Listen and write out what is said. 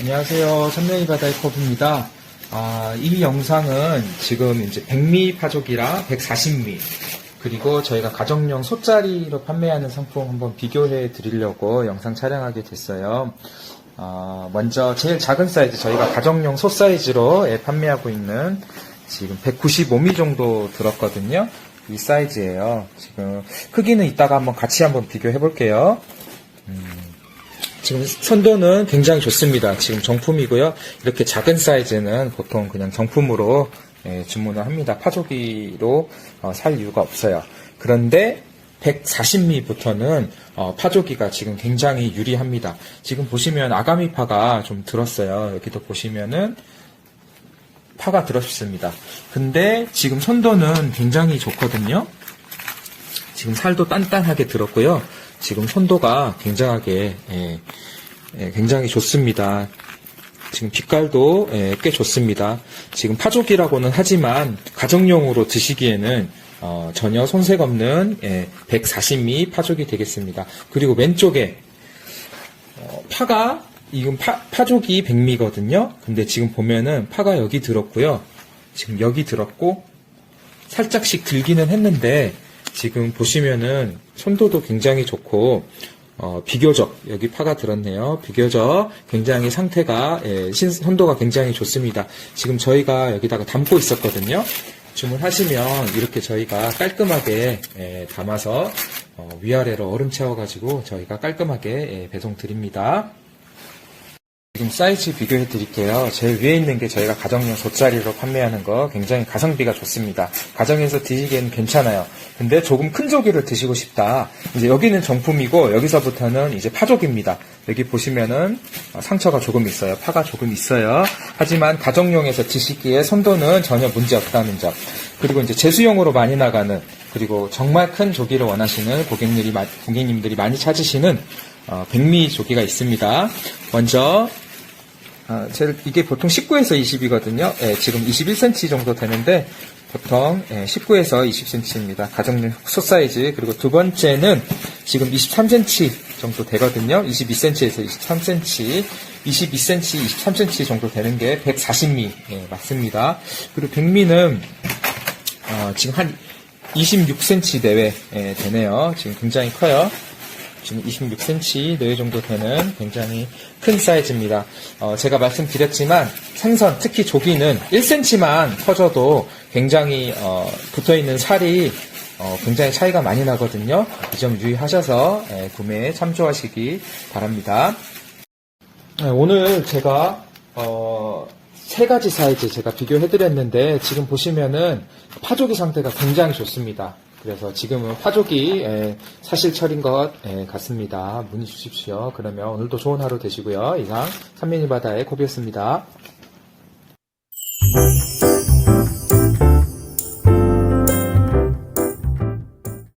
안녕하세요. 천명이 바다의 컵입니다. 아, 이 영상은 지금 이제 100미 파족이랑 140미 그리고 저희가 가정용 소짜리로 판매하는 상품 한번 비교해 드리려고 영상 촬영하게 됐어요. 아, 먼저 제일 작은 사이즈 저희가 가정용 소 사이즈로 예, 판매하고 있는 지금 195미 정도 들었거든요. 이 사이즈예요. 지금 크기는 이따가 한번 같이 한번 비교해 볼게요. 지금 선도는 굉장히 좋습니다. 지금 정품이고요. 이렇게 작은 사이즈는 보통 그냥 정품으로 예, 주문을 합니다. 파조기로 어, 살 이유가 없어요. 그런데 140미부터는 어, 파조기가 지금 굉장히 유리합니다. 지금 보시면 아가미 파가 좀 들었어요. 여기도 보시면은 파가 들었습니다. 근데 지금 선도는 굉장히 좋거든요. 지금 살도 단단하게 들었고요. 지금 손도가 굉장하게 예, 예, 굉장히 좋습니다. 지금 빛깔도 예, 꽤 좋습니다. 지금 파조기라고는 하지만 가정용으로 드시기에는 어, 전혀 손색 없는 예, 140미 파조기 되겠습니다. 그리고 왼쪽에 어, 파가 지금 파, 파조기 100미거든요. 근데 지금 보면은 파가 여기 들었고요. 지금 여기 들었고 살짝씩 들기는 했는데 지금 보시면은 손도도 굉장히 좋고 어, 비교적 여기 파가 들었네요. 비교적 굉장히 상태가 예, 신, 손도가 굉장히 좋습니다. 지금 저희가 여기다가 담고 있었거든요. 주문하시면 이렇게 저희가 깔끔하게 예, 담아서 어, 위아래로 얼음 채워가지고 저희가 깔끔하게 예, 배송 드립니다. 지금 사이즈 비교해 드릴게요. 제일 위에 있는 게 저희가 가정용 돗자리로 판매하는 거 굉장히 가성비가 좋습니다. 가정에서 드시기에는 괜찮아요. 근데 조금 큰 조기를 드시고 싶다. 이제 여기는 정품이고 여기서부터는 이제 파조기입니다. 여기 보시면은 어, 상처가 조금 있어요. 파가 조금 있어요. 하지만 가정용에서 드시기에 선도는 전혀 문제 없다는 점. 그리고 이제 제수용으로 많이 나가는 그리고 정말 큰 조기를 원하시는 고객님들이 마- 고객님들이 많이 찾으시는 어, 백미 조기가 있습니다. 먼저 아, 제일 이게 보통 19에서 20이거든요. 지금 21cm 정도 되는데 보통 19에서 20cm입니다. 가정용 소 사이즈 그리고 두 번째는 지금 23cm 정도 되거든요. 22cm에서 23cm, 22cm, 23cm 정도 되는 게 140미 맞습니다. 그리고 백미는 어, 지금 한 26cm 내외 예, 되네요. 지금 굉장히 커요. 지금 26cm 내외 정도 되는 굉장히 큰 사이즈입니다. 어, 제가 말씀드렸지만 생선, 특히 조기는 1cm만 커져도 굉장히 어, 붙어있는 살이 어, 굉장히 차이가 많이 나거든요. 이 점 유의하셔서 예, 구매에 참조하시기 바랍니다. 네, 오늘 제가 어, 세 가지 사이즈 제가 비교해드렸는데 지금 보시면은 파조기 상태가 굉장히 좋습니다. 그래서 지금은 파조기 에, 사실철인 것 에, 같습니다. 문의 주십시오. 그러면 오늘도 좋은 하루 되시고요. 이상 삼민이 바다의 코비였습니다.